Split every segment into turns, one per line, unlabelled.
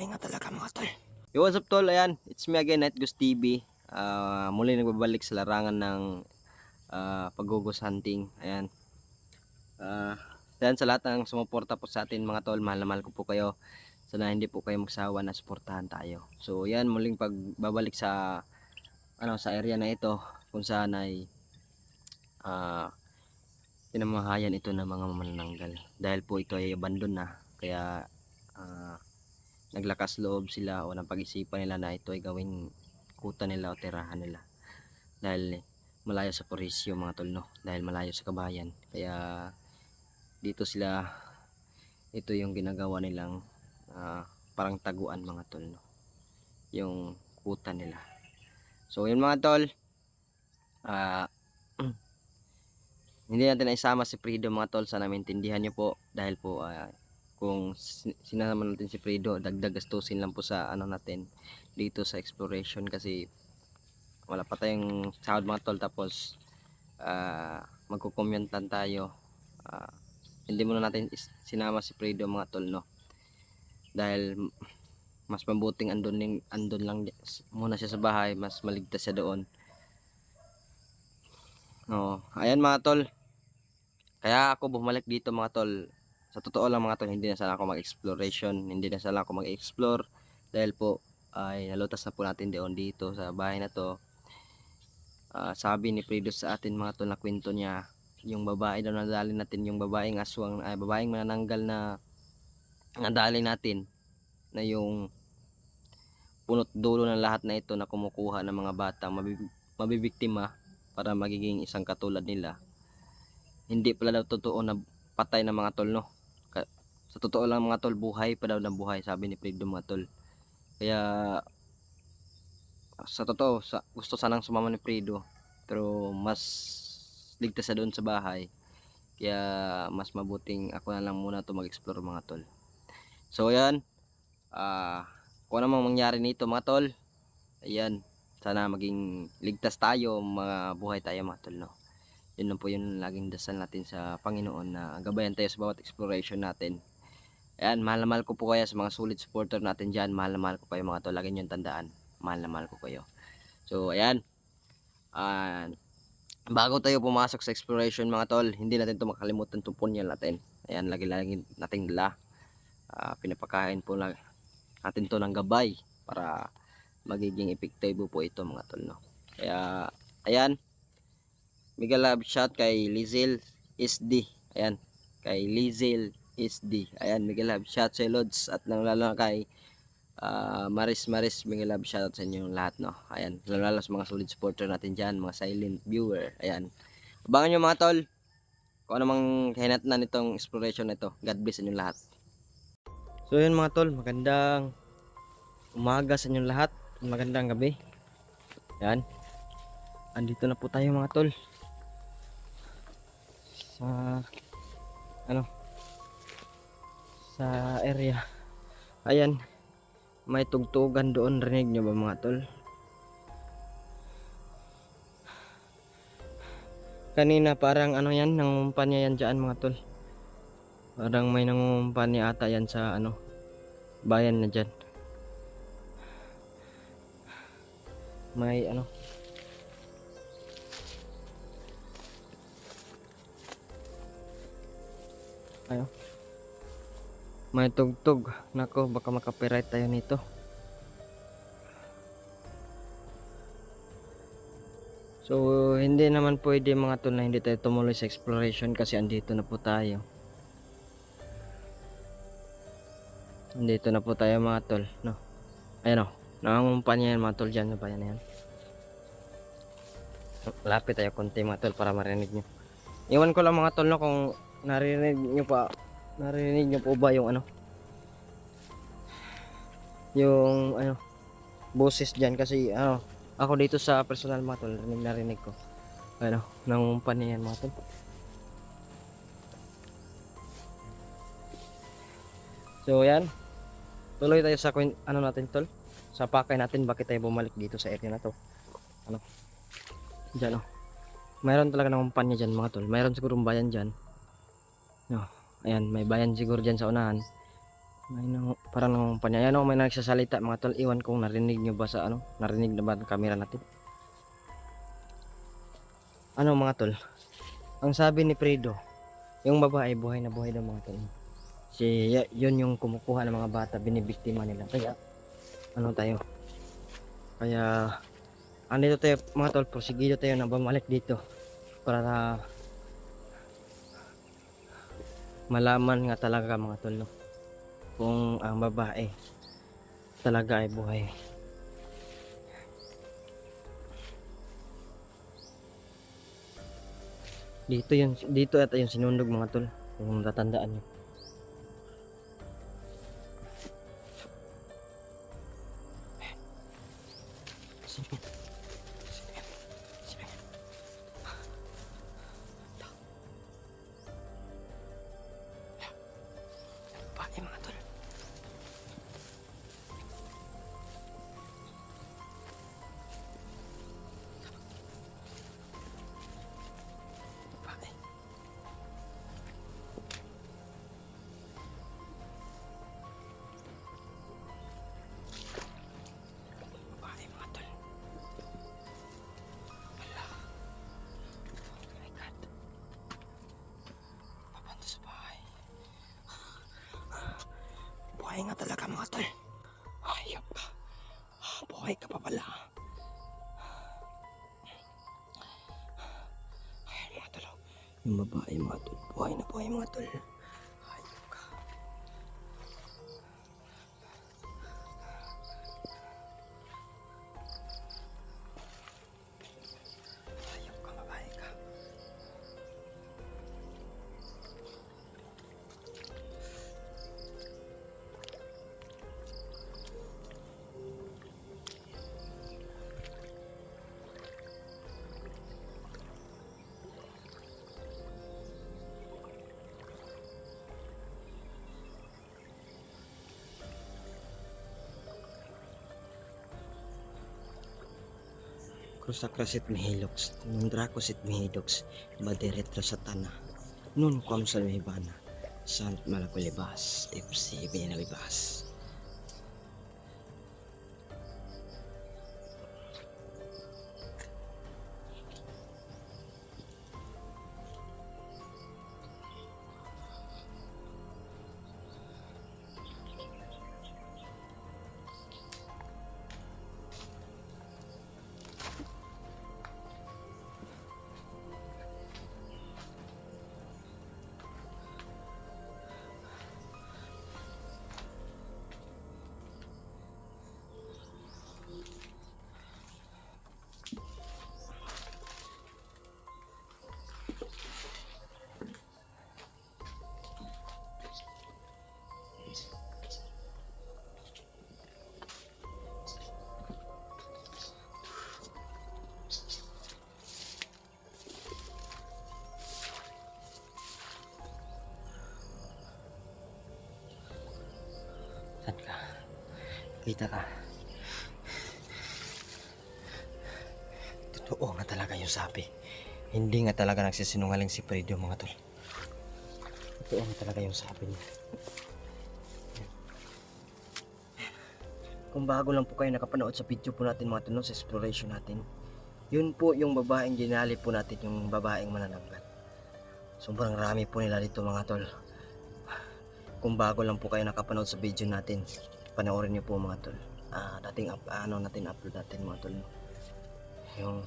pahinga talaga mga tol.
Yo, what's up tol? Ayan, it's me again, Night Ghost TV. Ah, muli nagbabalik sa larangan ng ah, pag-ghost hunting. Ayan. Ah, ayan sa lahat ng sumuporta po sa atin mga tol, mahal na mahal ko po kayo. Sana hindi po kayo magsawa na suportahan tayo. So, ayan, muling pagbabalik sa ano sa area na ito kung saan ay ah pinamamahayan ito ng mga manananggal. Dahil po ito ay abandon na. Kaya ah, naglakas loob sila o ng pag-isipan nila na ito ay gawing kuta nila o tirahan nila. Dahil malayo sa Porisyo mga tol no? Dahil malayo sa kabayan. Kaya dito sila ito yung ginagawa nilang ah, parang taguan mga tol no? Yung kuta nila. So yun mga tol. Ah hindi natin naisama si Freedom mga tol. Sana maintindihan nyo po. Dahil po ah, kung sin- sinama natin si Fredo dagdag gastusin lang po sa ano natin dito sa exploration kasi wala pa tayong sahod mga tol. Tapos uh, magkukomment lang tayo. Ah, hindi muna natin sinama si Fredo mga tol no? Dahil mas mabuting andun, andun lang muna siya sa bahay mas maligtas siya doon. No ayan mga tol. Kaya ako bumalik dito mga tol sa totoo lang mga tol, hindi na sana ako mag-exploration, hindi na sana ako mag-explore dahil po ay nalutas na po natin doon dito sa bahay na to. Ah, sabi ni Fredo sa atin mga tol na kwento niya, yung babae daw nadali natin, yung babaeng aswang, ay babaeng manananggal na nadali natin na yung punot dulo ng lahat na ito na kumukuha ng mga bata mabib- mabibiktima para magiging isang katulad nila. Hindi pala daw totoo na patay na mga tol no sa totoo lang mga tol buhay pa daw na buhay sabi ni Fredo mga tol. Kaya sa totoo sa, gusto sanang sumama ni Fredo pero mas ligtas sa doon sa bahay. Kaya mas mabuting ako na lang muna to mag-explore mga tol. So ayan. Ah kung ano mang mangyari nito mga tol ayan. Sana maging ligtas tayo mga buhay tayo mga tol no? Yun lang po yung laging dasal natin sa Panginoon na gabayan tayo sa bawat exploration natin Ayan, mahal na mahal ko po kayo sa mga solid supporter natin dyan. Mahal na mahal ko kayo mga tol. Lagi nyo tandaan. Mahal na mahal ko kayo. So, ayan. Ah, bago tayo pumasok sa exploration mga tol, hindi natin ito makalimutan itong punyal natin. Ayan, lagi-lagi nating dala. Ah, pinapakain po lang natin to ng gabay para magiging epektibo po ito mga tol. No? Kaya, ayan. Mega love shot kay Lizil SD. Ayan, kay Lizil SD. Ayan, Miguel Love, shout sa Lods at lalo lalo kay ah, Maris Maris Miguel Love, shout sa inyo lahat no. Ayan, lalo lalo sa mga solid supporter natin diyan, mga silent viewer. Ayan. Abangan nyo mga tol. Kung ano mang kahinatnan nitong exploration na ito. God bless sa inyo lahat. So yun mga tol, magandang umaga sa inyo lahat. Magandang gabi. Ayan. Andito na po tayo mga tol. Sa ano sa area. Ayan. May tugtugan doon. Rinig nyo ba mga tol? Kanina parang ano yan, nangungumpanya yan dyan mga tol. Parang may nangungumpanya ata yan sa ano, bayan na dyan. May ano, ayo. May tugtog. Nako, baka makapiright tayo nito. So, hindi naman pwede mga tol na hindi tayo tumuloy sa exploration kasi andito na po tayo. Andito na po tayo mga tol, no. Ayan o, nangangumpanya yan mga tol dyan, ba yan yan? Lapit tayo konti mga tol para marinig nyo. Iwan ko lang mga tol no kung narinig nyo pa, narinig nyo po ba yung ano? Yung ano, boses dyan kasi ano, ako dito sa personal mga tol, narinig narinig ko. Ano, nangungumpanya yan mga tol. So yan. Tuloy tayo sa ano natin tol. Sa pakay natin bakit tayo bumalik dito sa area na to. Ano? Diyan oh. Mayroon talaga ng kumpanya dyan mga tol. Mayroon siguro bayan dyan. No. Ayan, may bayan siguro dyan sa unahan. May nang, parang nangungumpanya. Yan o, may nagsasalita mga tol. Iwan kung narinig nyo ba sa ano? Narinig na ba ang camera natin? Ano mga tol? Ang sabi ni Fredo, yung babae buhay na buhay daw mga tol. Si, yun yung kumukuha ng mga bata, binibiktima nila. Kaya, ano tayo? Kaya, andito tayo mga tol, prosigido tayo na bumalik dito para malaman nga talaga mga tol no? kung ang babae talaga ay buhay. Dito yun, dito ata yung sinundog mga tol, kung tatandaan nyo. Buhay nga talaga mga tol. Hayop. Buhay ka pa pala. Ay, mga tol. Yung babae mga tol. Buhay na buhay mga tol. Sit mihilox, nung drako sit mihidox, badiretro sa tana. Nun kwam sa mihibana, sant malakulibas, ipsi binalibas. Kita ka. Totoo nga talaga yung sabi. Hindi nga talaga nagsisinungaling si Fredo mga tol. Totoo nga talaga yung sabi niya. Kung bago lang po kayo nakapanood sa video po natin mga tol sa exploration natin. Yun po yung babaeng ginali po natin yung babaeng manananggal. Sobrang rami po nila dito mga tol. Kung bago lang po kayo nakapanood sa video natin, panoorin niyo po mga tol. Ah, dating up, ano natin upload natin mga tol. Yung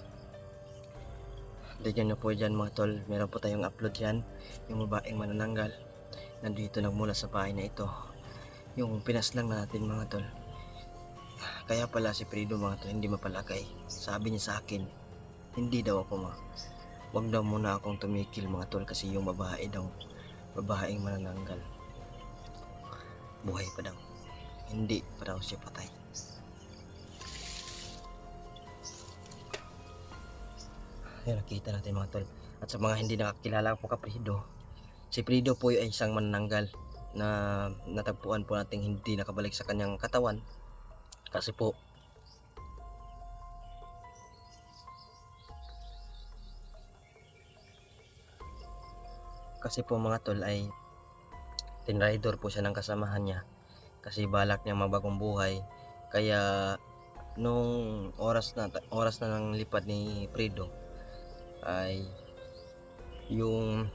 Diyan na po dyan mga tol. Meron po tayong upload yan. Yung babaeng manananggal. Nandito nagmula sa bahay na ito. Yung pinaslang na natin mga tol. Kaya pala si Fredo mga tol hindi mapalagay. Sabi niya sa akin, hindi daw ako ma. Wag daw muna akong tumikil mga tol kasi yung babae daw. Babaeng manananggal buhay pa daw. Hindi pa daw siya patay. Ayan, nakita natin mga tol. At sa mga hindi nakakilala po ka Prido, si Prido po ay isang manananggal na natagpuan po natin hindi nakabalik sa kanyang katawan. Kasi po, kasi po mga tol ay tinraidor po siya ng kasamahan niya kasi balak niya mabagong buhay. Kaya nung oras na oras na ng lipad ni Fredo ay yung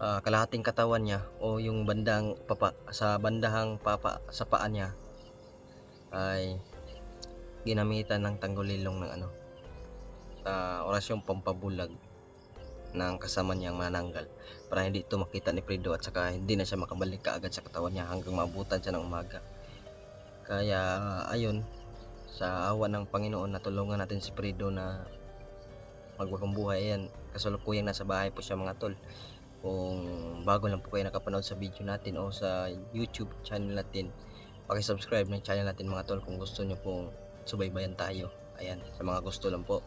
ah, kalahating katawan niya o yung bandang papa sa bandahang papa sa paa niya ay ginamitan ng tanggulilong ng ano ah, orasyong pampabulag ng kasama niyang mananggal para hindi ito makita ni Fredo at saka hindi na siya makabalik kaagad sa katawan niya hanggang mabutan siya ng umaga. Kaya ayun sa awa ng Panginoon natulungan natin si Fredo na magbagong buhay. Ayan kasalukuyan nasa bahay po siya mga tol. Kung bago lang po kayo nakapanood sa video natin o sa YouTube channel natin subscribe ng channel natin mga tol kung gusto nyo pong subaybayan tayo. Ayan sa mga gusto lang po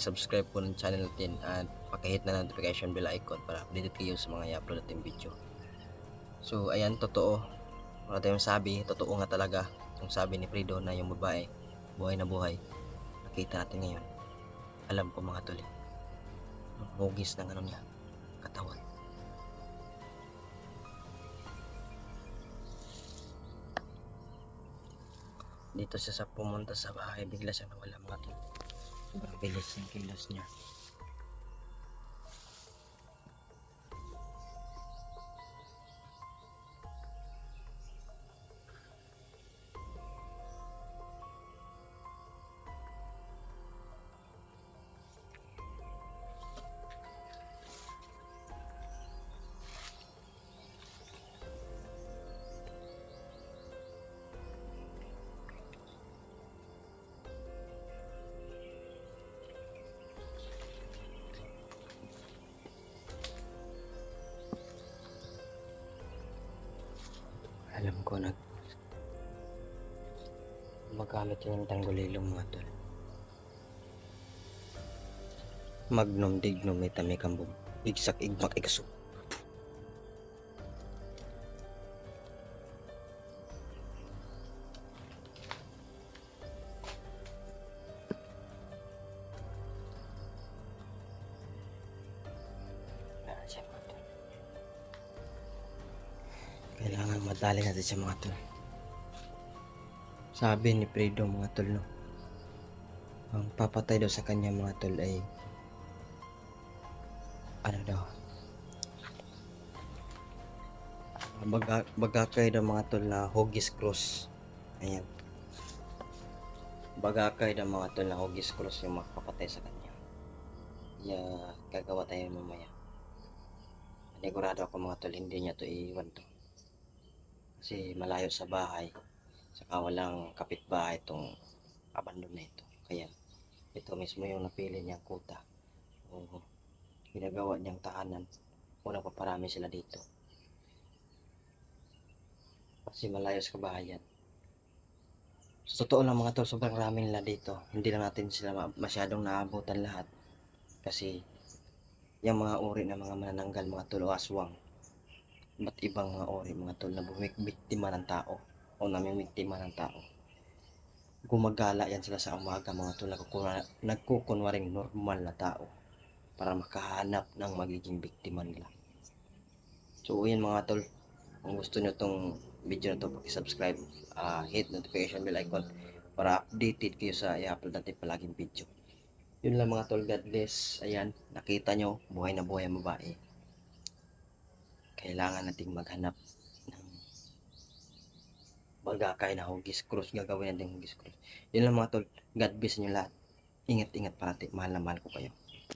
subscribe po ng channel natin at pakihit na notification bell icon para updated kayo sa mga i-upload natin video. So ayan totoo. Wala tayong sabi. Totoo nga talaga yung sabi ni Fredo na yung babae buhay na buhay nakita natin ngayon. Alam ko mga tol eh, hugis ng ano niya katawan. Dito siya sa pumunta sa bahay bigla siya nawala mga tol bilis yung kilos niya alam ko na magamit yun ng tanggulilong mga tol magnum dignum metamekambum igsak igmak ikso Kailangan madali natin siya mga tol. Sabi ni Fredo mga tol no. Ang papatay daw sa kanya mga tol ay ano daw? Baga, bagakay daw mga tol na hugis cross. Ayan. Bagakay daw mga tol na hugis cross yung makapatay sa kanya. Yeah, gagawa tayo mamaya. Panigurado ako mga tol hindi niya to iiwan to kasi malayo sa bahay saka walang kapitbahay itong abandon na ito. Kaya ito mismo yung napili niyang kuta. O ginagawa niyang tahanan. Una paparami sila dito. Kasi malayo sa kabahayan. Sa totoo lang mga tol sobrang rami nila dito. Hindi lang natin sila ma- masyadong naabutan lahat. Kasi yung mga uri ng mga manananggal mga tol o aswang ba't ibang mga ori mga tol na bumiktima ng tao o namimiktima ng tao. Gumagala yan sila sa umaga mga tol nagkukunwa- nagkukunwaring normal na tao para makahanap ng magiging biktima nila. So yun mga tol kung gusto nyo tong video na to subscribe uh, hit notification bell icon para updated kayo sa i-upload natin palaging video. Yun lang mga tol God bless. Ayan nakita nyo buhay na buhay ang babae kailangan nating maghanap ng bagakay na hugis cross gagawin natin hugis cross. Yun lang mga tol. God bless nyo lahat. Ingat ingat parati mahal na mahal ko kayo